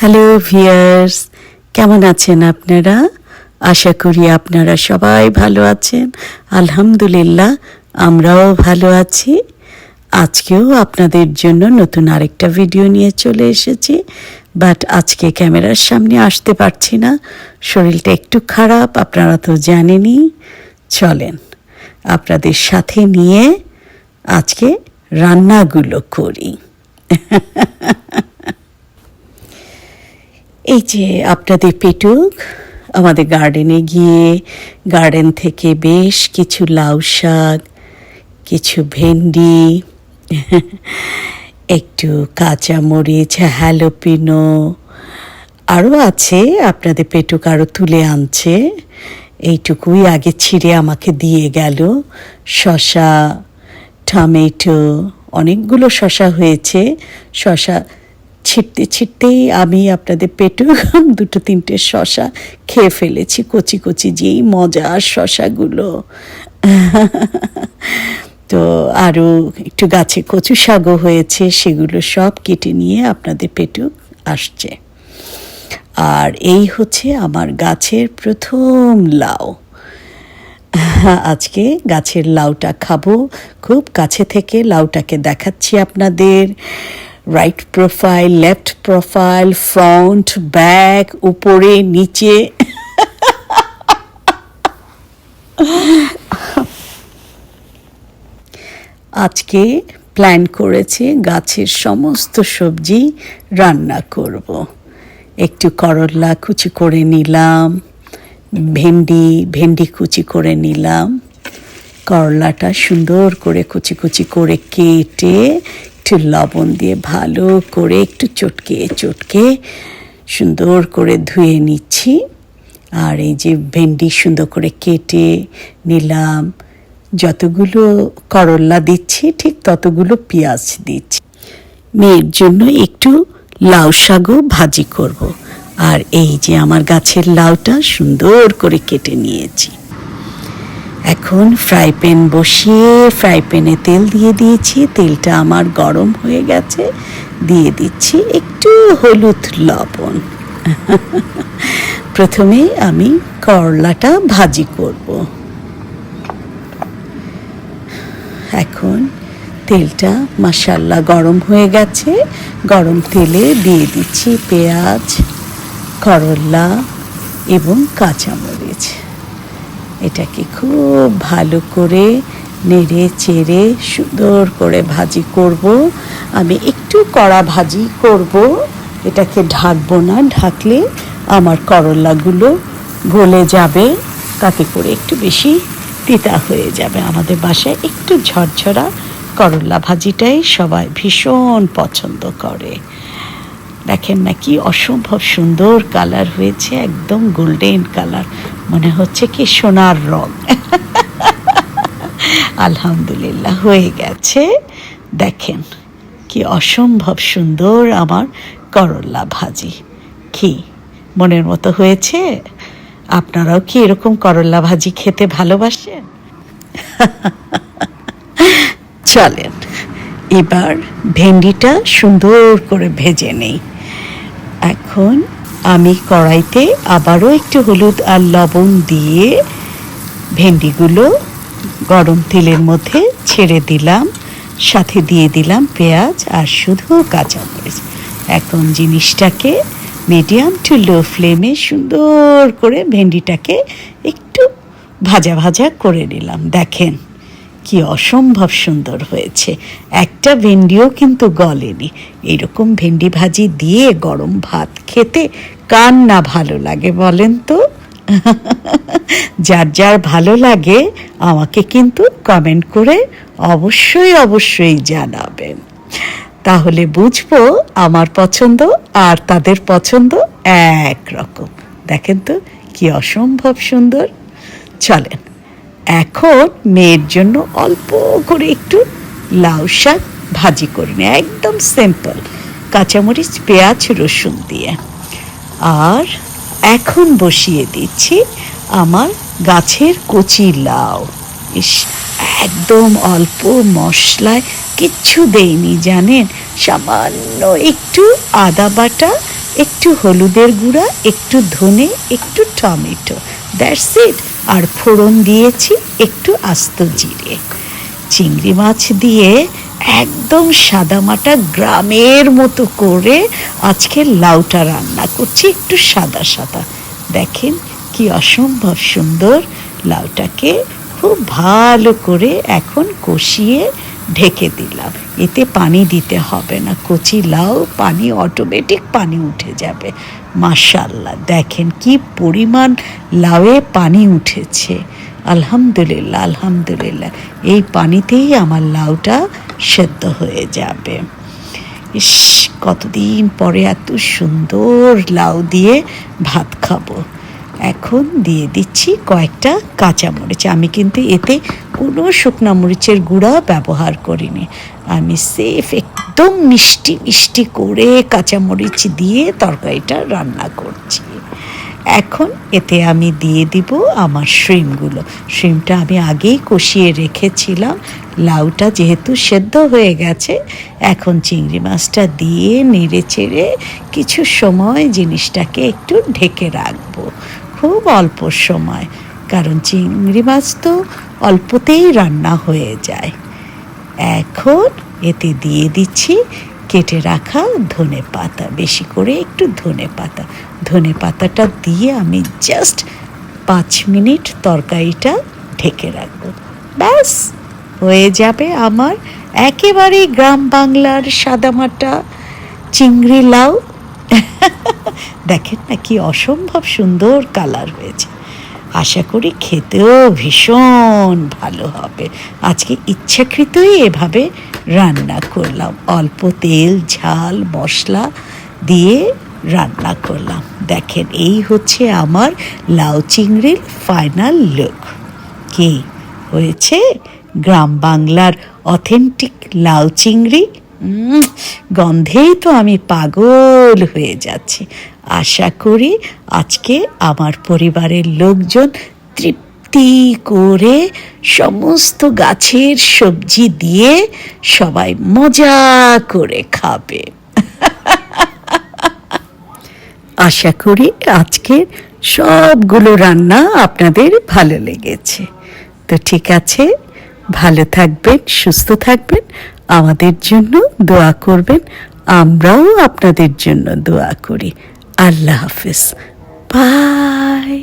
Hello viewers কেমন আছেন আপনারা? আশা করি আপনারা সবাই ভালো আছেন। আলহামদুলিল্লাহ, আমরাও ভালো আছি। আজকেও আপনাদের জন্য নতুন আরেকটা ভিডিও নিয়ে চলে এসেছি। বাট আজকে ক্যামেরার সামনে আসতে পারছি না। শরীরটা একটু খারাপ, আপনারা তো জানেনই। চলেন, আপনাদের সাথে নিয়ে আজকে রান্নাগুলো করি। এই যে আপনাদের পেটুক, আমাদের গার্ডেনে গিয়ে গার্ডেন থেকে বেশ কিছু লাউ শাক, কিছু ভেন্ডি, একটু কাঁচা মরিচ হ্যালোপিনো আরও আছে, আপনাদের পেটুক আরও তুলে আনছে। এইটুকুই আগে ছিঁড়ে আমাকে দিয়ে গেল। শশা টমেটো, অনেকগুলো শশা হয়েছে। শশা ছিটতে ছিটতেই আমি আপনাদের পেটু দুটো তিনটে শশা খেয়ে ফেলেছি, কচি কচি যেই মজার শশাগুলো। তো আরও একটু গাছে কচু শাকও হয়েছে, সেগুলো সব কেটে নিয়ে আপনাদের পেটু আসছে। আর এই হচ্ছে আমার গাছের প্রথম লাউ। আজকে গাছের লাউটা খাব। খুব কাছে থেকে লাউটাকে দেখাচ্ছি আপনাদের। Right profile left profile front back উপরে, নিচে আজকে প্ল্যান করেছে গাছের সমস্ত সবজি রান্না করব। একটু করলা কুচি করে নিলাম, ভেন্ডি ভেন্ডি কুচি করে নিলাম করলাটা সুন্দর করে কুচি কুচি করে কেটে একটু লবণ দিয়ে ভালো করে একটু চটকে চটকে সুন্দর করে ধুয়ে নিচ্ছি। আর এই যে ভেন্ডি সুন্দর করে কেটে নিলাম। যতগুলো করল্লা দিচ্ছি, ঠিক ততগুলো পেঁয়াজ দিচ্ছি। মেয়ের জন্য একটু লাউ শাকও ভাজি করব। আর এই যে আমার গাছের লাউটা সুন্দর করে কেটে নিয়েছি। এখন ফ্রাই প্যান বসিয়ে ফ্রাই প্যানে তেল দিয়ে দিয়েছি। তেলটা আমার গরম হয়ে গেছে। দিয়ে দিচ্ছি একটু হলুদ লবণ। প্রথমে আমি করলাটা ভাজি করব। এখন তেলটা মাসাল্লা গরম হয়ে গেছে। গরম তেলে দিয়ে দিচ্ছি পেঁয়াজ, করলা এবং কাঁচামরিচ। এটাকে খুব ভালো করে নেড়ে চেড়ে সুন্দর করে ভাজি করব। আমি একটু কড়া ভাজি করব। এটাকে ঢাকবো না, ঢাকলে আমার করলাগুলো গলে যাবে। তাতে করে একটু বেশি তিতা হয়ে যাবে। আমাদের বাসায় একটু ঝরঝরা করলা ভাজিটাই সবাই ভীষণ পছন্দ করে। দেখেন না কি অসম্ভব সুন্দর কালার হয়েছে, একদম গোল্ডেন কালার। মনে হচ্ছে কি সোনার রং। আলহামদুলিল্লাহ, হয়ে গেছে। দেখেন কি অসম্ভব সুন্দর আমার করলা ভাজি। কি মনের মতো হয়েছে? আপনারাও কি এরকম করলা ভাজি খেতে ভালোবাসেন? চলেন, এবার ভেন্ডিটা সুন্দর করে ভেজে নেই। এখন আমি কড়াইতে আবারও একটু হলুদ আর লবণ দিয়ে ভেন্ডিগুলো গরম তেলের মধ্যে ছেড়ে দিলাম। সাথে দিয়ে দিলাম পেঁয়াজ আর শুধু কাঁচা কাঁচামরিচ। এখন জিনিসটাকে মিডিয়াম টু লো ফ্লেমে সুন্দর করে ভেন্ডিটাকে একটু ভাজা ভাজা করে নিলাম। দেখেন। কি অসম্ভব সুন্দর হয়েছে। একটা ভেন্ডিও কিন্তু গলেনি। এরকম ভেন্ডি ভাজি দিয়ে গরম ভাত খেতে কার না ভালো লাগে বলেন তো? যার যার ভালো লাগে আমাকে কিন্তু কমেন্ট করে অবশ্যই অবশ্যই জানাবেন। তাহলে বুঝব আমার পছন্দ আর তাদের পছন্দ এক রকম দেখেন তো কি অসম্ভব সুন্দর। চলেন। এখন মেয়ের জন্য অল্প করে একটু লাউ শাক ভাজি করে নিই একদম সিম্পল কাঁচামরিচ, পেঁয়াজ, রসুন দিয়ে। আর এখন বসিয়ে দিচ্ছি আমার গাছের কচি লাউ। ইস, একদম অল্প মশলায় কিচ্ছু দেইনি, জানেন? সামান্য একটু আদা বাটা, একটু হলুদের গুঁড়া, একটু ধনে, একটু টমেটো। দ্যাটস ইট আর ফোড়ন দিয়েছি একটু আস্ত জিরে। চিংড়ি মাছ দিয়ে একদম সাদামাটা গ্রামের মতো করে আজকে লাউটা রান্না করছি, একটু সাদা সাদা। দেখেন কি অসম্ভব সুন্দর, লাউটাকে খুব ভালো করে এখন কষিয়ে ঢেকে দিলাম। এতে পানি দিতে হবে না। কচি লাউ, পানি অটোমেটিক পানি উঠে যাবে। মাশাল্লাহ দেখেন কি পরিমাণ লাউয়ে পানি উঠেছে। আলহামদুলিল্লাহ আলহামদুলিল্লাহ। এই পানিতেই আমার লাউটা সেদ্ধ হয়ে যাবে। ইস, কতদিন পরে এত সুন্দর লাউ দিয়ে ভাত খাব। এখন দিয়ে দিচ্ছি কয়েকটা কাঁচামরিচ আমি কিন্তু এতে কোনো শুকনা মরিচের গুঁড়া ব্যবহার করিনি। আমি সেফ একদম মিষ্টি মিষ্টি করে কাঁচামরিচ দিয়ে তরকারিটা রান্না করছি। এখন এতে আমি দিয়ে দিব আমার শ্রিমগুলো শ্রিমটা আমি আগেই কষিয়ে রেখেছিলাম। লাউটা যেহেতু সেদ্ধ হয়ে গেছে, এখন চিংড়ি মাছটা দিয়ে নেড়ে চেড়ে কিছু সময় জিনিসটাকে একটু ঢেকে রাখব। খুব অল্প সময়, কারণ চিংড়ি মাছ তো অল্পতেই রান্না হয়ে যায়। এখন এতে দিয়ে দিচ্ছি কেটে রাখা ধনে পাতা, বেশি করে একটু ধনে পাতা। ধনে পাতাটা দিয়ে আমি জাস্ট পাঁচ মিনিট তরকারিটা ঢেকে রাখব। ব্যাস, হয়ে যাবে আমার একেবারেই গ্রাম বাংলার সাদামাটা চিংড়ি লাউ। দেখেন না কি অসম্ভব সুন্দর কালার হয়েছে। আশা করি খেতেও ভীষণ ভালো হবে। আজকে ইচ্ছাকৃতই এভাবে রান্না করলাম। অল্প তেল, ঝাল, মশলা দিয়ে রান্না করলাম। দেখেন, এই হচ্ছে আমার লাউ চিংড়ির ফাইনাল লুক কি হয়েছে? গ্রাম বাংলার অথেন্টিক লাউ চিংড়ি? গন্ধেই তো আমি পাগল হয়ে যাচ্ছি। আশা করি আজকে আমার পরিবারের লোকজন তৃপ্তি করে সমস্ত গাছের সবজি দিয়ে সবাই মজা করে খাবে। আশা করি আজকের সবগুলো রান্না আপনাদের ভালো লেগেছে। তো ঠিক আছে, ভালো থাকবেন, সুস্থ থাকবেন, আমাদের জন্য দোয়া করবেন, আমরাও আপনাদের জন্য দোয়া করি। আল্লাহ হাফিজ বাই